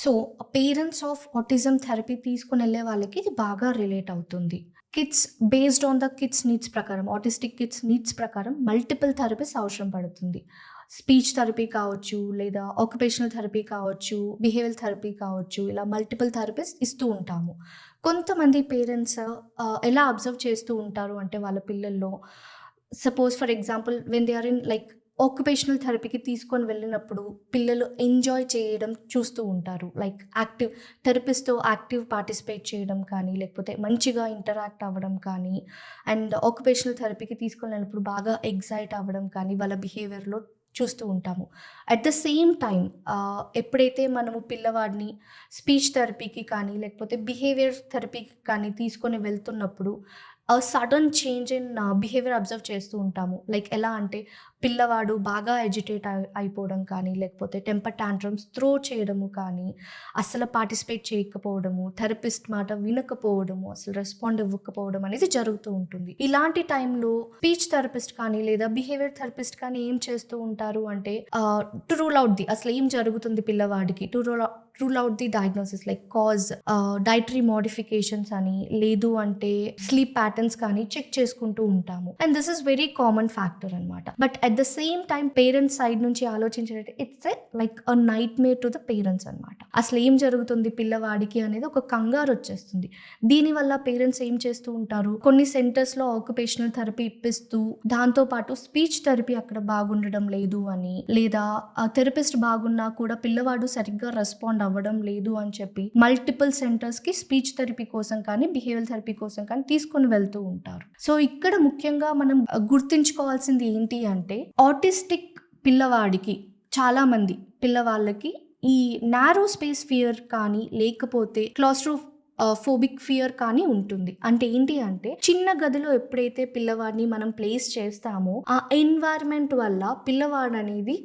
So parents of autism therapy తీసుకుని వెళ్ళే వాళ్ళకి ఇది బాగా రిలేట్ అవుతుంది. Kids based on the kids needs ప్రకారం ఆటిస్టిక్ కిడ్స్ నీడ్స్ ప్రకారం మల్టిపుల్ థెరపీస్ అవసరం పడుతుంది. స్పీచ్ థెరపీ కావచ్చు లేదా ఆక్యుపేషనల్ థెరపీ కావచ్చు బిహేవియర్ థెరపీ కావచ్చు ఇలా మల్టిపుల్ థెరపీస్ ఇస్తూ ఉంటాము. కొంతమంది పేరెంట్స్ ఎలా అబ్జర్వ్ చేస్తూ ఉంటారు అంటే వాళ్ళ పిల్లల్లో suppose for example when they are in like occupational థెరపీకి తీసుకొని వెళ్ళినప్పుడు పిల్లలు ఎంజాయ్ చేయడం చూస్తూ ఉంటారు. లైక్ యాక్టివ్ థెరపిస్ట్తో యాక్టివ్ పార్టిసిపేట్ చేయడం కానీ లేకపోతే మంచిగా ఇంటరాక్ట్ అవ్వడం కానీ అండ్ ఆక్యుపేషనల్ థెరపీకి తీసుకొని వెళ్ళినప్పుడు బాగా ఎగ్జైట్ అవ్వడం కానీ వాళ్ళ బిహేవియర్లో చూస్తూ ఉంటాము. అట్ ద సేమ్ టైం ఎప్పుడైతే మనము పిల్లవాడిని స్పీచ్ థెరపీకి కానీ లేకపోతే బిహేవియర్ థెరపీకి కానీ తీసుకొని వెళ్తున్నప్పుడు sudden change in behaviour observe చేస్తూ ఉంటాము. లైక్ ఎలా అంటే పిల్లవాడు బాగా ఎజిటేట్ అయిపోవడం కానీ లేకపోతే టెంపర్ టాంట్రమ్స్ త్రో చేయడము కానీ అసలు పార్టిసిపేట్ చేయకపోవడము థెరపిస్ట్ మాట వినకపోవడము అసలు రెస్పాండ్ ఇవ్వకపోవడం అనేది జరుగుతూ ఉంటుంది. ఇలాంటి టైంలో స్పీచ్ థెరపిస్ట్ కానీ లేదా బిహేవియర్ థెరపిస్ట్ కానీ ఏం చేస్తూ ఉంటారు అంటే టు రూల్ అవుట్ ది అసలు ఏం జరుగుతుంది పిల్లవాడికి? To rule rule out the diagnosis like cause dietary modifications అని లేదు అంటే స్లీప్ ప్యాటర్న్స్ కానీ చెక్ చేసుకుంటూ ఉంటాము. And this is very common factor అనమాట but at the same time parents side నుంచి ఆలోచించేటట్టు it's a like a nightmare to the parents అనమాట అసలు ఏం జరుగుతుంది పిల్లవాడికి అనేది ఒక కంగారు వచ్చేస్తుంది. దీనివల్ల పేరెంట్స్ ఏం చేస్తూ ఉంటారు? కొన్ని సెంటర్స్లో ఆక్యుపేషనల్ థెరపీ ఇప్పిస్తూ దాంతో పాటు స్పీచ్ థెరపీ అక్కడ బాగుండడం లేదు అని లేదా థెరపిస్ట్ బాగున్నా కూడా పిల్లవాడు సరిగ్గా రెస్పాండ్ అవ్వడం లేదు అని చెప్పి మల్టిపుల్ సెంటర్స్కి స్పీచ్ థెరపీ కోసం కానీ బిహేవియర్ థెరపీ కోసం కానీ తీసుకొని వెళ్తూ ఉంటారు. సో ఇక్కడ ముఖ్యంగా మనం గుర్తుంచుకోవాల్సింది ఏంటి అంటే ఆటిస్టిక్ పిల్లవాడికి చాలామంది పిల్లవాళ్ళకి ఈ నారో స్పేస్ ఫియర్ కానీ లేకపోతే క్లాస్ట్రో ఫోబిక్ ఫియర్ కానీ ఉంటుంది. అంటే ఏంటి అంటే చిన్న గదిలో ఎప్పుడైతే పిల్లవాడిని మనం ప్లేస్ చేస్తామో ఆ ఎన్వైర్న్మెంట్ వల్ల పిల్లవాడు అనేది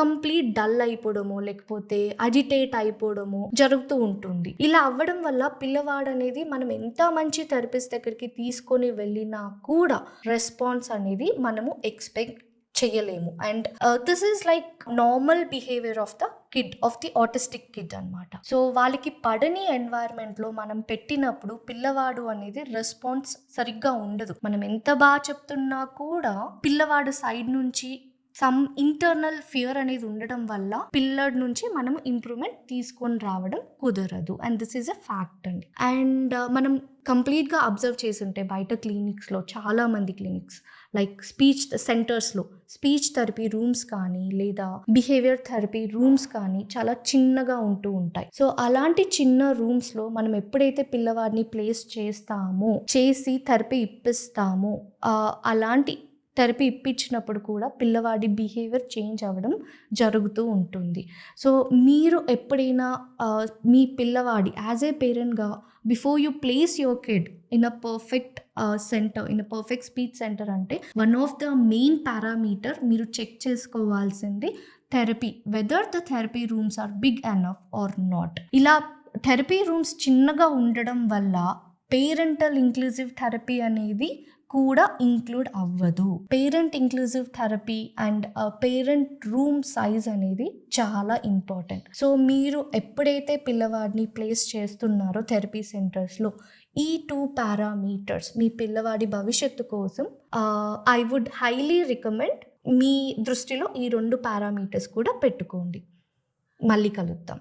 కంప్లీట్ డల్ అయిపోవడము లేకపోతే అజిటేట్ అయిపోవడము జరుగుతూ ఉంటుంది. ఇలా అవ్వడం వల్ల పిల్లవాడు అనేది మనం ఎంత మంచి థెరపిస్ట్ దగ్గరికి తీసుకొని వెళ్ళినా కూడా రెస్పాన్స్ అనేది మనము ఎక్స్పెక్ట్ చేయలేము. And this is like normal behaviour of the kid of the autistic kid అనమాట సో వాళ్ళకి పడని ఎన్వైర్న్మెంట్లో మనం పెట్టినప్పుడు పిల్లవాడు అనేది రెస్పాన్స్ సరిగ్గా ఉండదు. మనం ఎంత బాగా చెప్తున్నా కూడా పిల్లవాడు సైడ్ నుంచి సమ్ ఇంటర్నల్ ఫియర్ అనేది ఉండడం వల్ల పిల్లడి నుంచి మనం ఇంప్రూవ్మెంట్ తీసుకొని రావడం కుదరదు. And this is a fact అండి. అండ్ మనం కంప్లీట్గా అబ్జర్వ్ చేసి ఉంటే బయట క్లినిక్స్లో చాలా మంది క్లినిక్స్ లైక్ స్పీచ్ సెంటర్స్లో స్పీచ్ థెరపీ రూమ్స్ కానీ లేదా బిహేవియర్ థెరపీ రూమ్స్ కానీ చాలా చిన్నగా ఉంటూ ఉంటాయి. సో అలాంటి చిన్న రూమ్స్లో మనం ఎప్పుడైతే పిల్లవాడిని ప్లేస్ చేస్తామో చేసి థెరపీ ఇప్పిస్తామో అలాంటి థెరపీ ఇప్పించినప్పుడు కూడా పిల్లవాడి బిహేవియర్ చేంజ్ అవ్వడం జరుగుతూ ఉంటుంది. సో మీరు ఎప్పుడైనా మీ పిల్లవాడి as a పేరెంట్గా before you place your kid in a perfect centre in a perfect speech centre అంటే one of the main parameter మీరు చెక్ చేసుకోవాల్సింది therapy whether the therapy rooms are big enough or not. ఇలా therapy rooms చిన్నగా ఉండడం వల్ల parental inclusive therapy అనేది కూడా include అవ్వదు. Parent inclusive therapy and parent room size అనేది చాలా ఇంపార్టెంట్. సో మీరు ఎప్పుడైతే పిల్లవాడిని ప్లేస్ చేస్తున్నారో థెరపీ సెంటర్స్లో ఈ టూ పారామీటర్స్ మీ పిల్లవాడి భవిష్యత్తు కోసం ఐ వుడ్ హైలీ రికమెండ్ మీ దృష్టిలో ఈ రెండు పారామీటర్స్ కూడా పెట్టుకోండి. మళ్ళీ కలుద్దాం.